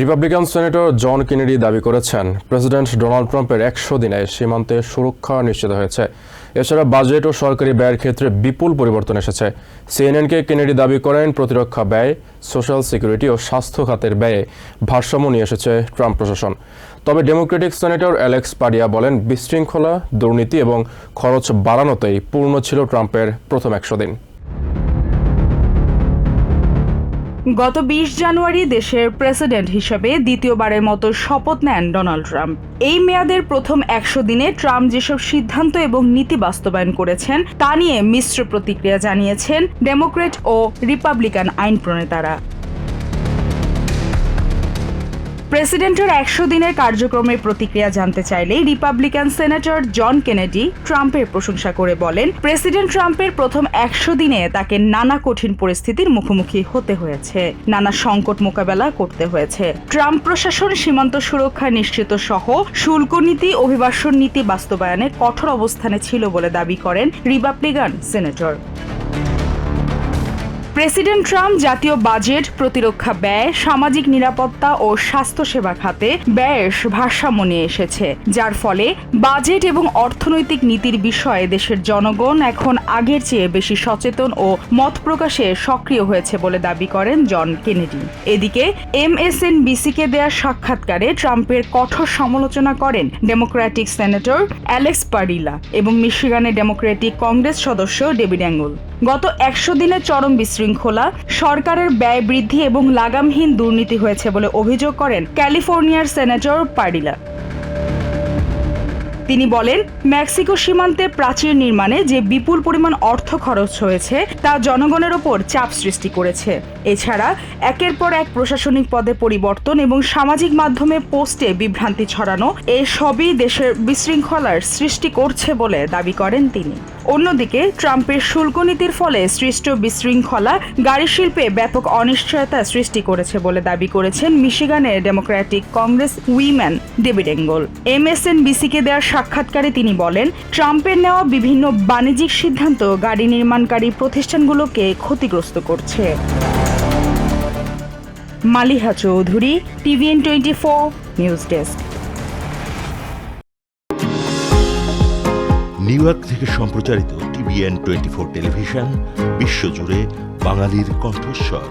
Republican senator জন Kennedy দাবি করেছেন president Donald ট্রাম্পের একশো দিনে সীমান্তে সুরক্ষা নিশ্চিত হয়েছে। এছাড়া বাজেট ও সরকারি ব্যয়ের ক্ষেত্রে বিপুল পরিবর্তন এসেছে। সিএনএনকে কেনেডি দাবি করেন, প্রতিরক্ষা ব্যয় সোশ্যাল সিকিউরিটি ও স্বাস্থ্য খাতের ব্যয়ে ভারসাম্য নিয়ে এসেছে ট্রাম্প প্রশাসন। তবে ডেমোক্রেটিক সেনেটর অ্যালেক্স পাডিয়া বলেন, বিশৃঙ্খলা, দুর্নীতি এবং খরচ বাড়ানোতেই পূর্ণ ছিল ট্রাম্পের প্রথম একশো দিন। গত বিশ জানুয়ারি দেশের প্রেসিডেন্ট হিসেবে দ্বিতীয়বারের মতো শপথ নেন ডোনাল্ড ট্রাম্প। এই মেয়াদের প্রথম একশো দিনে ট্রাম্প যেসব সিদ্ধান্ত এবং নীতি বাস্তবায়ন করেছেন, তা নিয়ে মিশ্র প্রতিক্রিয়া জানিয়েছেন ডেমোক্রেট ও রিপাবলিকান আইন প্রণেতারা প্রেসিডেন্টের একশো দিনের কার্যক্রমের প্রতিক্রিয়া জানতে চাইলে রিপাবলিকান সেনেটর জন কেনেডি ট্রাম্পের প্রশংসা করে বলেন, প্রেসিডেন্ট ট্রাম্পের প্রথম একশো দিনে তাকে নানা কঠিন পরিস্থিতির মুখোমুখি হতে হয়েছে, নানা সংকট মোকাবেলা করতে হয়েছে। ট্রাম্প প্রশাসন সীমান্ত সুরক্ষা নিশ্চিত সহ শুল্ক নীতি, অভিবাসন নীতি বাস্তবায়নে কঠোর অবস্থানে ছিল বলে দাবি করেন রিপাবলিকান সেনেটর। প্রেসিডেন্ট ট্রাম্প জাতীয় বাজেট, প্রতিরক্ষা ব্যয়, সামাজিক নিরাপত্তা ও স্বাস্থ্যসেবা খাতে ব্যয়ের ভারসাম্য নিয়ে এসেছে, যার ফলে বাজেট এবং অর্থনৈতিক নীতির বিষয়ে দেশের জনগণ এখন আগের চেয়ে বেশি সচেতন ও মত প্রকাশে সক্রিয় হয়েছে বলে দাবি করেন জন কেনেডি। এদিকে, এম এস এন বিসিকে দেয়া সাক্ষাৎকারে ট্রাম্পের কঠোর সমালোচনা করেন ডেমোক্র্যাটিক সেনেটর অ্যালেক্স পারিলা এবং মিশিগানের ডেমোক্রেটিক কংগ্রেস সদস্য ডেভিড অ্যাঙ্গুল। গত একশো দিনের চরম বিশৃঙ্খলা সরকারের ব্যয় বৃদ্ধি এবং লাগামহীন দুর্নীতি হয়েছে বলে অভিযোগ করেন ক্যালিফোর্নিয়ার সেনেটর পারিলা। তিনি বলেন, মেক্সিকো সীমান্তে প্রাচীর নির্মাণে যে বিপুল পরিমাণ অর্থ খরচ হয়েছে, তা জনগণের ওপর চাপ সৃষ্টি করেছে। এছাড়া, একের পর এক প্রশাসনিক পদে পরিবর্তন এবং সামাজিক মাধ্যমে পোস্টে বিভ্রান্তি ছড়ানো এই সবই দেশের বিশৃঙ্খলার সৃষ্টি করছে বলে দাবি করেন তিনি। অন্যদিকে, ট্রাম্পের শুল্ক নীতির ফলে সৃষ্ট বিশৃঙ্খলা গাড়ি শিল্পে ব্যাপক অনিশ্চয়তা সৃষ্টি করেছে বলে দাবি করেছেন মিশিগানের Democratic congresswoman David Engel. বিসিকে দেওয়ার সাক্ষাৎকারে তিনি বলেন, ট্রাম্পের নেওয়া বিভিন্ন বাণিজ্যিক সিদ্ধান্ত গাড়ি নির্মাণকারী প্রতিষ্ঠানগুলোকে ক্ষতিগ্রস্ত করছে। Maliha Chowdhury, TVN twenty four news desk. New York থেকে সম্প্রচারিত টিভিএন টোয়েন্টি ফোর টেলিভিশন, বিশ্বজুড়ে বাঙালির কণ্ঠস্বর।